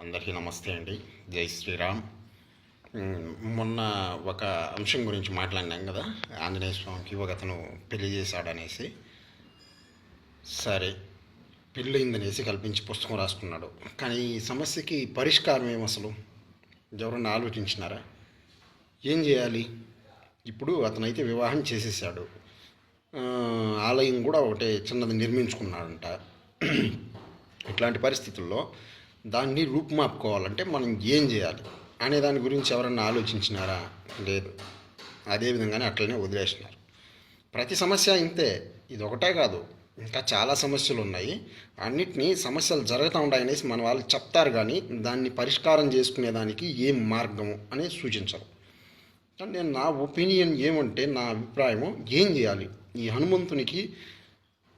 అందరికీ నమస్తే అండి. జై శ్రీరామ్. మొన్న ఒక అంశం గురించి మాట్లాడినాం కదా ఆంజనేయ స్వామికి ఒక అతను పెళ్ళి చేశాడనేసి. సరే పెళ్ళయిందనేసి కల్పించి పుస్తకం రాసుకున్నాడు. కానీ ఈ సమస్యకి పరిష్కారం ఏం అసలు? ఎవరన్నా ఆలోచించినారా? ఏం చేయాలి? ఇప్పుడు అతనైతే వివాహం చేసేసాడు. ఆలయం కూడా ఒకటే చిన్నది నిర్మించుకున్నాడంట. ఇట్లాంటి పరిస్థితుల్లో దాన్ని రూపుమాపుకోవాలంటే మనం ఏం చేయాలి? అనే దాని గురించి ఎవరన్నా ఆలోచించినారా? లేదు. అదేవిధంగానే అట్లనే వదిలేసినారు ప్రతి సమస్య ఇంతే. ఇది ఒకటే కాదు. ఇంకా చాలా సమస్యలు ఉన్నాయి. అన్నిటినీ సమస్యలు జరుగుతూ ఉన్నాయనేసి మన వాళ్ళు చెప్తారు కానీ దాన్ని పరిష్కారం చేసుకునేదానికి ఏం మార్గము అనేది సూచించరు. కానీ నేను నా ఒపీనియన్ ఏమంటే నా అభిప్రాయము ఏం చేయాలి? ఈ హనుమంతునికి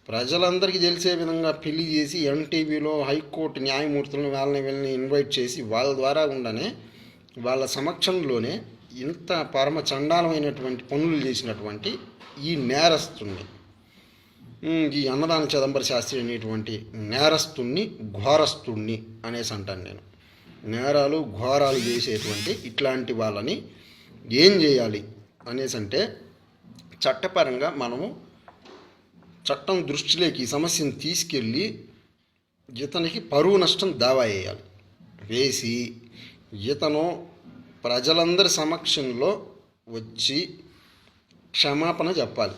ప్రజలందరికీ తెలిసే విధంగా పెళ్ళి చేసి ఎన్టీవీలో హైకోర్టు న్యాయమూర్తులను వాళ్ళని వీళ్ళని ఇన్వైట్ చేసి వాళ్ళ ద్వారా ఉండనే వాళ్ళ సమక్షంలోనే ఇంత పరమ చండాలమైనటువంటి పనులు చేసినటువంటి ఈ నేరస్తుణ్ణి ఈ అన్నదాన చిదంబర శాస్త్రి అనేటువంటి నేరస్తుణ్ణి ఘోరస్తుణ్ణి అనేసి అంటాను నేను. నేరాలు ఘోరాలు చేసేటువంటి ఇట్లాంటి వాళ్ళని ఏం చేయాలి అనేసి అంటే చట్టపరంగా మనము చట్టం దృష్టిలోకి ఈ సమస్యను తీసుకెళ్ళి ఇతనికి పరువు నష్టం దావా వేయాలి. వేసి ఇతను ప్రజలందరి సమక్షంలో వచ్చి క్షమాపణ చెప్పాలి.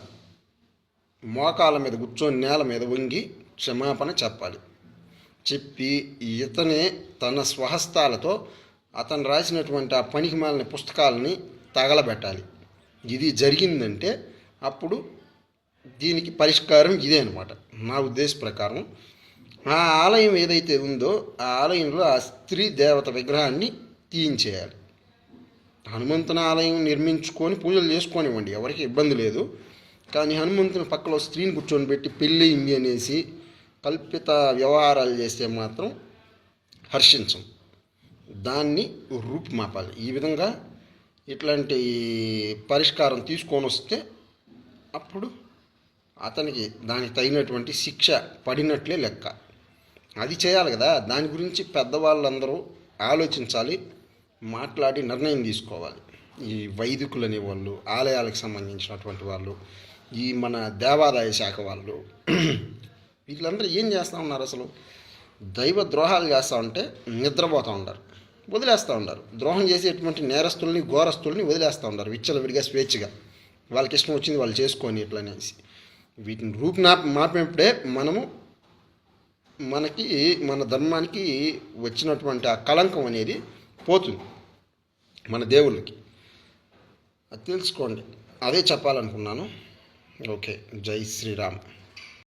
మోకాల మీద కూర్చొని నేల మీద వంగి క్షమాపణ చెప్పాలి. చెప్పి ఇతనే తన స్వహస్తాలతో అతను రాసినటువంటి ఆ పనికి మాలిన పుస్తకాలని తగలబెట్టాలి. ఇది జరిగిందంటే అప్పుడు దీనికి పరిష్కారం ఇదే అనమాట నా ఉద్దేశ ప్రకారం ఆ ఆలయం ఏదైతే ఉందో ఆ ఆలయంలో ఆ స్త్రీ దేవత విగ్రహాన్ని తీయించేయాలి. హనుమంతుని ఆలయం నిర్మించుకొని పూజలు చేసుకోనివ్వండి ఎవరికి ఇబ్బంది లేదు. కానీ హనుమంతుని పక్కలో స్త్రీని కూర్చొని పెట్టి పెళ్ళింది అనేసి కల్పిత వ్యవహారాలు చేస్తే మాత్రం హర్షించం. దాన్ని రూపుమాపాలి. ఈ విధంగా ఇట్లాంటి పరిష్కారం తీసుకొని వస్తే అప్పుడు అతనికి దానికి తగినటువంటి శిక్ష పడినట్లే లెక్క. అది చేయాలి కదా. దాని గురించి పెద్దవాళ్ళందరూ ఆలోచించాలి మాట్లాడి నిర్ణయం తీసుకోవాలి. ఈ వైదికులు అనేవాళ్ళు ఆలయాలకు సంబంధించినటువంటి వాళ్ళు ఈ మన దేవాదాయ శాఖ వాళ్ళు వీళ్ళందరూ ఏం చేస్తూ ఉన్నారు అసలు? దైవ ద్రోహాలు చేస్తూ ఉంటే నిద్రపోతూ ఉంటారు వదిలేస్తూ ఉంటారు ద్రోహం చేసేటువంటి నేరస్తుల్ని ఘోరస్తుల్ని వదిలేస్తూ ఉంటారు విచ్చలవిడిగా స్వేచ్ఛగా. వాళ్ళకి ఇష్టం వచ్చింది వాళ్ళు చేసుకొని ఇట్లనేసి. వీటిని రూపునా మార్పినప్పుడే మనము మనకి మన ధర్మానికి వచ్చినటువంటి ఆ కళంకం అనేది పోతుంది మన దేవుళ్ళకి. అది తెలుసుకోండి. అదే చెప్పాలనుకున్నాను. ఓకే. జై శ్రీరామ్.